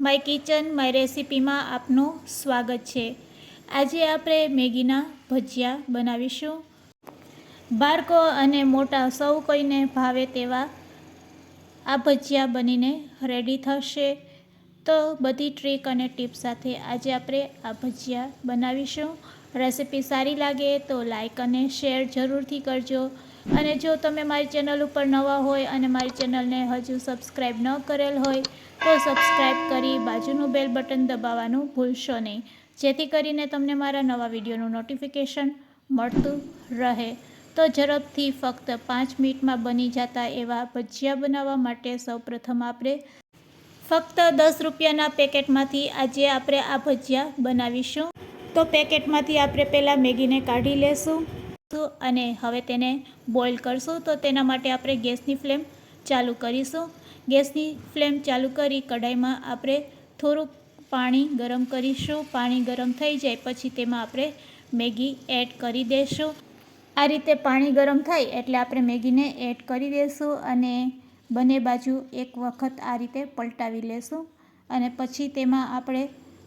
My kitchen, my રેસીપીમાં આપનું સ્વાગત છે. આજે આપણે મેગીના ભજીયા બનાવીશું. બાળકો અને મોટા સૌ કોઈને ભાવે તેવા આ ભજીયા બનીને રેડી થશે. તો બધી ટ્રીક અને ટીપ સાથે આજે આપણે આ ભજીયા બનાવીશું. રેસીપી સારી લાગે તો લાઇક અને શેર જરૂરથી કરજો. અને જો તમે મારી ચેનલ ઉપર નવા હોય અને મારી ચેનલને હજુ સબસ્ક્રાઈબ ન કરેલ હોય, તો સબસ્ક્રાઈબ કરી બાજુનું બેલ બટન દબાવવાનું ભૂલશો નહીં. જેથી કરીને તમને મારા નવા વિડીયોનું નોટિફિકેશન મળતું રહે. તો ઝડપથી ફક્ત પાંચ મિનિટમાં બની જતા એવા ભજીયા બનાવવા માટે સૌપ્રથમ આપણે ફક્ત દસ રૂપિયાના પેકેટમાંથી આજે આપણે આ ભજીયા બનાવીશું. તો પેકેટમાંથી આપણે પહેલાં મેગીને કાઢી લેશું. અને હવે તેને બોઇલ કરશું તો તેના માટે આપણે ગેસની ફ્લેમ ચાલુ કરીશું. ગેસની ફ્લેમ ચાલુ કરી કઢાઈમાં આપણે થોડુંક પાણી ગરમ કરીશું. પાણી ગરમ થઈ જાય પછી તેમાં આપણે મેગી એડ કરી દઈશું આ રીતે પાણી ગરમ થાય એટલે આપણે મેગીને એડ કરી દઈશું અને બંને બાજુ એક વખત આ રીતે પલટાવી લેશું અને પછી તેમાં આપણે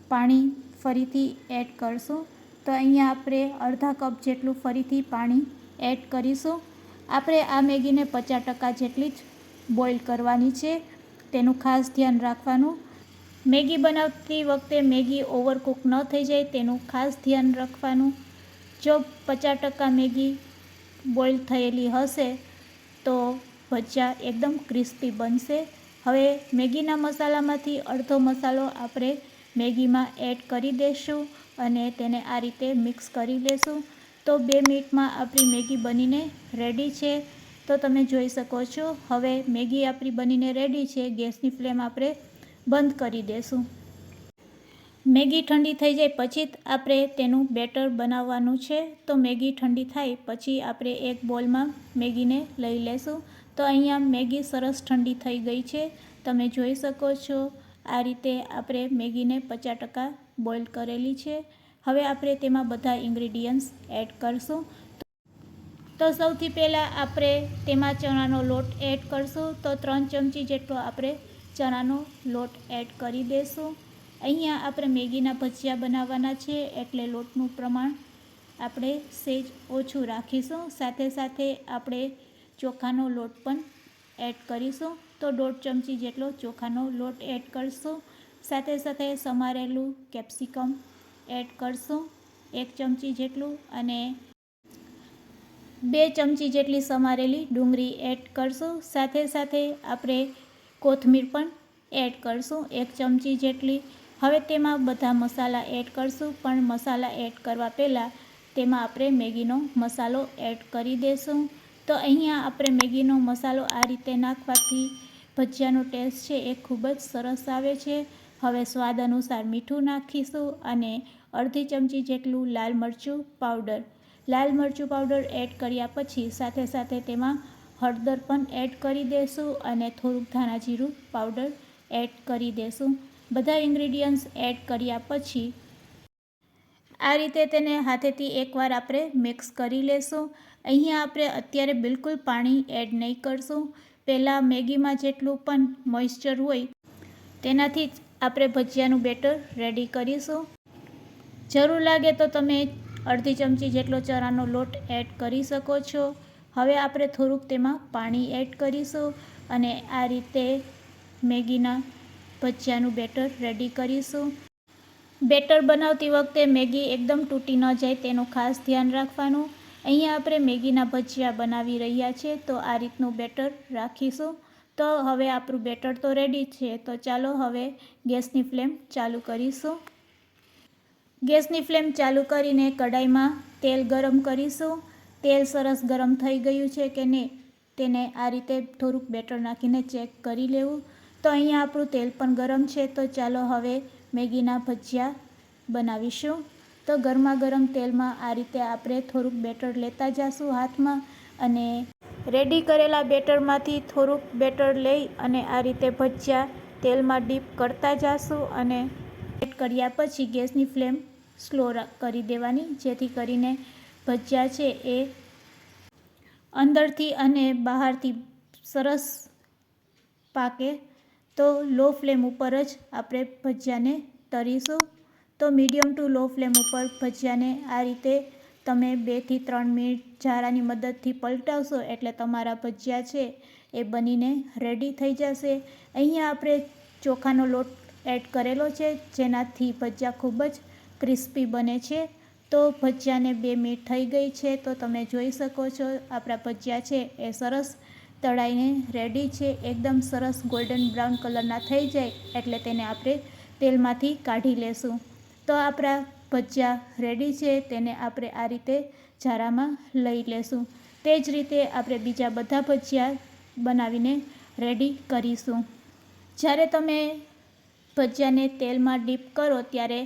પાણી ફરીથી એડ કરશું. તો અહીંયા આપણે અડધા કપ જેટલું ફરીથી પાણી એડ કરીશું. આપણે આ મેગીને પચાસ ટકા જેટલી જ બોઇલ કરવાની છે. તેનું ખાસ ધ્યાન રાખવાનું. મેગી બનાવતી વખતે મેગી ઓવરકુક ન થઈ જાય, તેનું ખાસ ધ્યાન રાખવાનું. જો પચાસ ટકા મેગી બોઇલ થયેલી હશે, તો ભજીયા એકદમ ક્રિસ્પી બનશે. હવે મેગીના મસાલામાંથી અડધો મસાલો આપણે મેગીમાં એડ કરી દઈશું. અને તેને આ રીતે મિક્સ કરી લેશું. તો બે મિનિટમાં આપણી મેગી બનીને રેડી છે. તો તમે જોઈ શકો છો, હવે મેગી આપણી બનીને રેડી છે. ગેસની ફ્લેમ આપણે બંધ કરી દેશું. મેગી ઠંડી થઈ જાય પછી જ આપણે તેનું બેટર બનાવવાનું છે. તો મેગી ઠંડી થાય પછી આપણે એક બોલમાં મેગીને લઈ લેશું. તો અહીંયા મેગી સરસ ઠંડી થઈ ગઈ છે. તમે જોઈ શકો છો. આ રીતે આપણે મેગીને પચાસ ટકા બોઇલ કરેલી છે. હવે આપણે તેમાં બધા ઇન્ગ્રીડિયન્ટ્સ એડ કરશું. તો સૌથી પહેલાં આપણે તેમાં ચણાનો લોટ એડ કરશું. તો ત્રણ ચમચી જેટલો આપણે ચણાનો લોટ એડ કરી દઈશું અહીંયા આપણે મેગીના ભજીયા બનાવવાના છે, એટલે લોટનું પ્રમાણ આપણે સેજ ઓછું રાખીશું. સાથે સાથે આપણે ચોખાનો લોટ પણ એડ કરીશું. તો દોઢ ચમચી જેટલો ચોખાનો લોટ એડ કરશું. સાથે સાથે સમારેલું કેપ્સિકમ એડ કરશું. એક ચમચી જેટલું અને બે ચમચી જેટલી સમારેલી ડુંગળી એડ કરશું. સાથે સાથે આપણે કોથમીર પણ એડ કરશું. એક ચમચી જેટલી. હવે તેમાં બધા મસાલા એડ કરશું. પણ મસાલા એડ કરવા પહેલાં તેમાં આપણે મેગીનો મસાલો એડ કરી દઈશું તો અહીંયા આપણે મેગીનો મસાલો આ રીતે નાખવાથી ભજીયાનો ટેસ્ટ છે એ ખૂબ જ સરસ આવે છે. હવે સ્વાદ અનુસાર મીઠું નાખીશું અને અડધી ચમચી જેટલું લાલ મરચું પાવડર. લાલ મરચું પાવડર એડ કર્યા પછી સાથે સાથે તેમાં હળદર પણ એડ કરી દઈશું અને થોડુંક ધાણા જીરું પાવડર એડ કરી દઈશું બધા ઇન્ગ્રીડિયન્ટ્સ એડ કર્યા પછી આ રીતે તેને હાથેથી એકવાર આપણે મિક્સ કરી લેશું. અહીંયા આપણે અત્યારે બિલકુલ પાણી એડ નહીં કરશું. પહેલાં મેગીમાં જેટલું પણ મોઇશ્ચર હોય, તેનાથી જ આપણે ભજીયાનું બેટર રેડી કરીશું. જરૂર લાગે તો તમે અડધી ચમચી જેટલો ચણાનો લોટ એડ કરી શકો છો. હવે આપણે થોડુંક તેમાં પાણી એડ કરીશું અને આ રીતે મેગીના ભજીયાનું બેટર રેડી કરીશું. બેટર બનાવતી વખતે મેગી એકદમ તૂટી ન જાય તેનું ખાસ ધ્યાન રાખવાનું. અહીંયા આપણે મેગીના ભજીયા બનાવી રહ્યા છીએ તો આ રીતનું બેટર રાખીશું. તો હવે આપણું બેટર તો રેડી છે, તો ચાલો હવે ગેસની ફ્લેમ ચાલુ કરીશું. ગેસની ફ્લેમ ચાલુ કરીને કઢાઈમાં તેલ ગરમ કરીશું. તેલ સરસ ગરમ થઈ ગયું છે કે નહીં, તેને આ રીતે થોડુંક બેટર નાખીને ચેક કરી લેવું. તો અહીંયા આપણું તેલ પણ ગરમ છે, તો ચાલો હવે મેગીના ભજીયા બનાવીશું. તો ગરમા ગરમ તેલમાં આ રીતે આપણે થોડુંક બેટર લેતા જઈશું હાથમાં અને રેડી કરેલા બેટરમાંથી થોડુંક બેટર લઈ અને આ રીતે ભજીયા તેલમાં ડીપ કરતા જઈશું અને એડ કર્યા પછી ગેસની ફ્લેમ સ્લો કરી દેવાની. જેથી કરીને ભજીયા છે એ અંદરથી અને બહારથી સરસ પાકે. તો લો ફ્લેમ ઉપર જ આપણે ભજીયાને તરીશું. તો મીડિયમ ટુ લો ફ્લેમ ઉપર ભજીયાને આ રીતે તમે બેથી ત્રણ મિનિટ ઝારાની મદદથી પલટાવશો એટલે તમારા ભજીયા છે એ બનીને રેડી થઈ જશે. અહીંયા આપણે ચોખાનો લોટ એડ કરેલો છે, જેનાથી ભજીયા ખૂબ જ ક્રિસ્પી બને છે. તો ભજીયાને બે મિનિટ થઈ ગઈ છે, તો તમે જોઈ શકો છો આપણા ભજીયા છે એ સરસ તળાઈને રેડી છે. એકદમ સરસ ગોલ્ડન બ્રાઉન કલરના થઈ જાય એટલે તેને આપણે તેલમાંથી કાઢી લેશું. તો આપણા ભજીયા રેડી છે. તેને આપણે આ રીતે ઝારામાં લઈ લેશું. તે જ રીતે આપણે બીજા બધા ભજીયા બનાવીને રેડી કરીશું. જ્યારે તમે ભજીયાને તેલમાં ડીપ કરો ત્યારે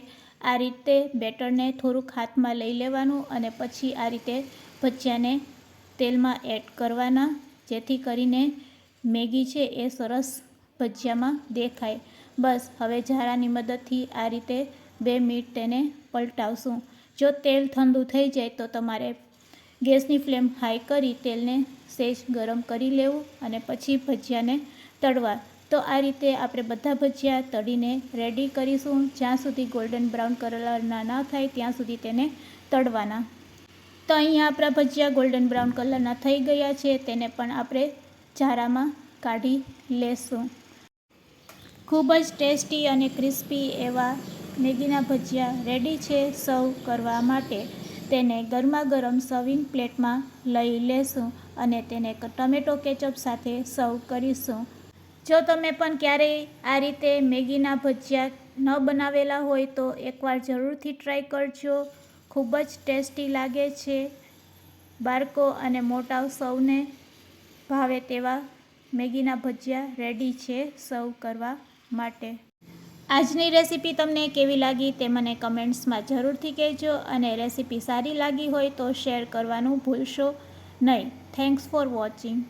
આ રીતે બેટરને થોડુંક હાથમાં લઈ લેવાનું અને પછી આ રીતે ભજીયાને તેલમાં એડ કરવાના જેથી કરીને મેગી છે એ સરસ ભજીયામાં દેખાય. બસ, હવે ઝારાની મદદથી આ રીતે બે મિનિટ તેને પલટાવશું. જો તેલ ઠંડુ થઈ જાય તો તમારે ગેસની ફ્લેમ હાઈ કરી તેલને સેજ ગરમ કરી લેવું અને પછી ભજીયાને તળવા. તો આ રીતે આપણે બધા ભજીયા તળીને રેડી કરીશું. જ્યાં સુધી ગોલ્ડન બ્રાઉન કલરના ના થાય, ત્યાં સુધી તેને તળવાના. તો અહીંયા આપણા ભજીયા ગોલ્ડન બ્રાઉન કલરના થઈ ગયા છે, તેને પણ આપણે ચારામાં કાઢી લેશું. ખૂબ જ ટેસ્ટી અને ક્રિસ્પી એવા મેગીના ભજીયા રેડી છે સર્વ કરવા માટે. તેને ગરમા ગરમ સર્વિંગ પ્લેટમાં લઈ લેશું અને તેને ટમેટો કેચઅપ સાથે સર્વ કરીશું. જો તમે પણ ક્યારેય આ રીતે મેગીના ભજીયા ન બનાવેલા હોય તો એકવાર જરૂરથી ટ્રાય કરજો. ખૂબ જ ટેસ્ટી લાગે છે. બાળકો અને મોટા સૌને ભાવે તેવા મેગીના ભજીયા રેડી છે સર્વ કરવા માટે. આજની રેસીપી તમને કેવી લાગી તે મને કમેન્ટ્સમાં જરૂરથી કહેજો અને રેસીપી સારી લાગી હોય તો શેર કરવાનું ભૂલશો નહીં. Thanks for watching.